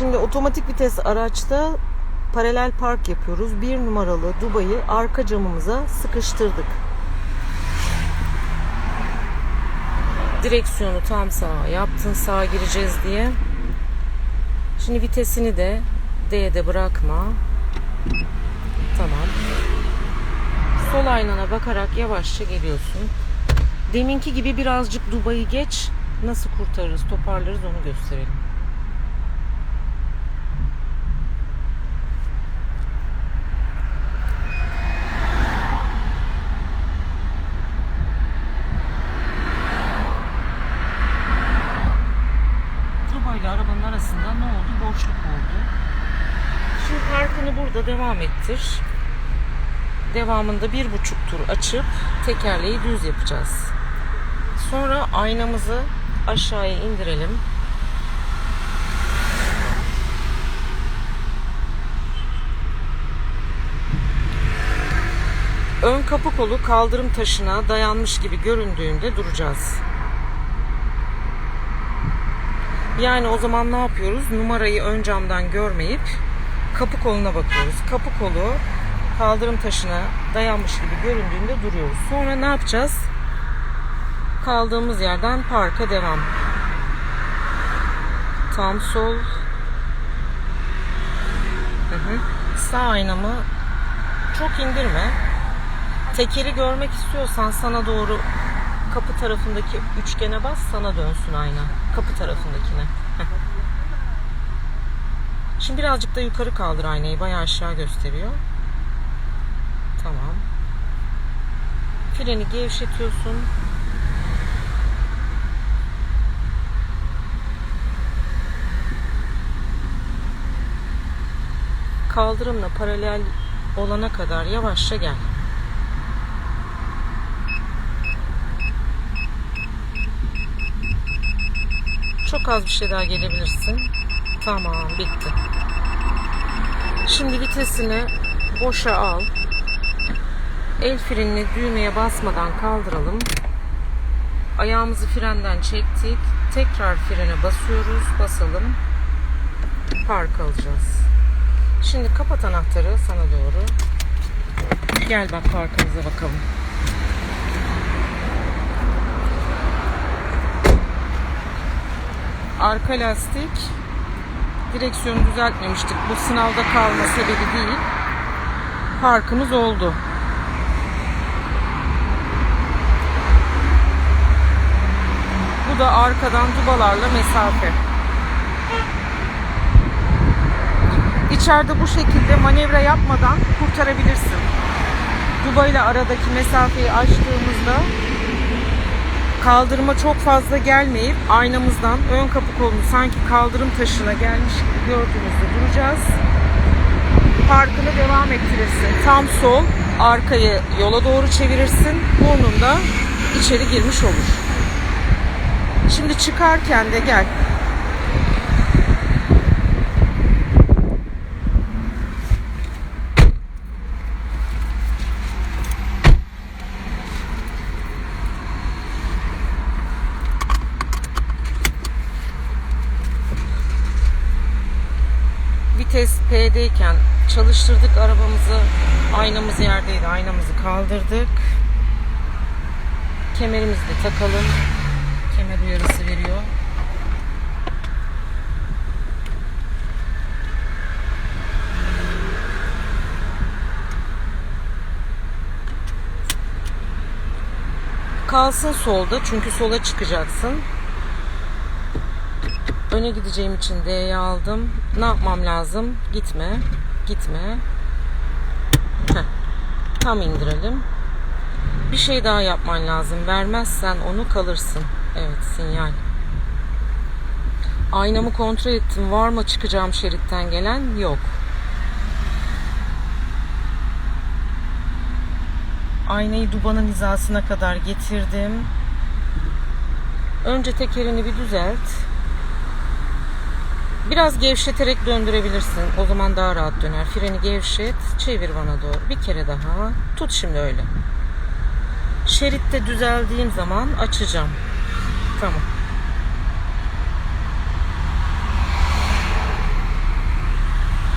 Şimdi otomatik vites araçta paralel park yapıyoruz. Bir numaralı Dubai'yi arka camımıza sıkıştırdık. Direksiyonu tam sağa yaptın sağa gireceğiz diye. Şimdi vitesini de D'de bırakma. Tamam. Sol aynana bakarak yavaşça geliyorsun. Deminki gibi birazcık Dubai'yi geç. Nasıl kurtarırız, toparlarız onu gösterelim. Dubai ile arasında ne oldu? Boşluk oldu. Şimdi parkını burada devam ettir. Devamında bir buçuk tur açıp tekerleği düz yapacağız. Sonra aynamızı aşağıya indirelim. Ön kapı kolu kaldırım taşına dayanmış gibi göründüğünde duracağız. Yani o zaman ne yapıyoruz? Numarayı ön camdan görmeyip kapı koluna bakıyoruz. Kapı kolu kaldırım taşına dayanmış gibi göründüğünde duruyoruz. Sonra ne yapacağız? Kaldığımız yerden parka devam. Tam sol. Hı hı. Sağ aynamı çok indirme. Tekeri görmek istiyorsan sana doğru kapı tarafındaki üçgene bas sana dönsün ayna. Kapı tarafındakine. Şimdi birazcık da yukarı kaldır aynayı. Bayağı aşağı gösteriyor. Tamam. Freni gevşetiyorsun. Kaldırımla paralel olana kadar yavaşça gel. Çok az bir şey daha gelebilirsin. Tamam bitti. Şimdi vitesini boşa al. El frenini düğmeye basmadan kaldıralım. Ayağımızı frenden çektik. Tekrar frene basıyoruz. Basalım. Park alacağız. Şimdi kapat anahtarı sana doğru. Gel bak parkımıza bakalım. Arka lastik direksiyonu düzeltmemiştik. Bu sınavda kalma sebebi değil. Parkımız oldu. Bu da arkadan dubalarla mesafe. İçeride bu şekilde manevra yapmadan kurtarabilirsin. Duba ile aradaki mesafeyi açtığımızda kaldırıma çok fazla gelmeyip aynamızdan ön kapı kolunu sanki kaldırım taşına gelmiş gibi gördüğümüzde duracağız. Parkını devam ettirirsin. Tam sol, arkayı yola doğru çevirirsin. Burnun da içeri girmiş olur. Şimdi çıkarken de gel. Vites P'deyken çalıştırdık arabamızı. Aynamız yerdeydi. Aynamızı kaldırdık. Kemerimizi de takalım. Kemer uyarısı veriyor. Kalsın solda çünkü sola çıkacaksın. Öne gideceğim için D'yi aldım. Ne yapmam lazım? Gitme. Gitme. Heh. Tam indirelim. Bir şey daha yapman lazım. Vermezsen onu kalırsın. Evet sinyal. Aynamı kontrol ettim. Var mı çıkacağım şeritten gelen? Yok. Aynayı dubanın hizasına kadar getirdim. Önce tekerini bir düzelt. Biraz gevşeterek döndürebilirsin. O zaman daha rahat döner. Freni gevşet, çevir bana doğru. Bir kere daha. Tut şimdi öyle. Şeritte düzeldiğim zaman açacağım. Tamam.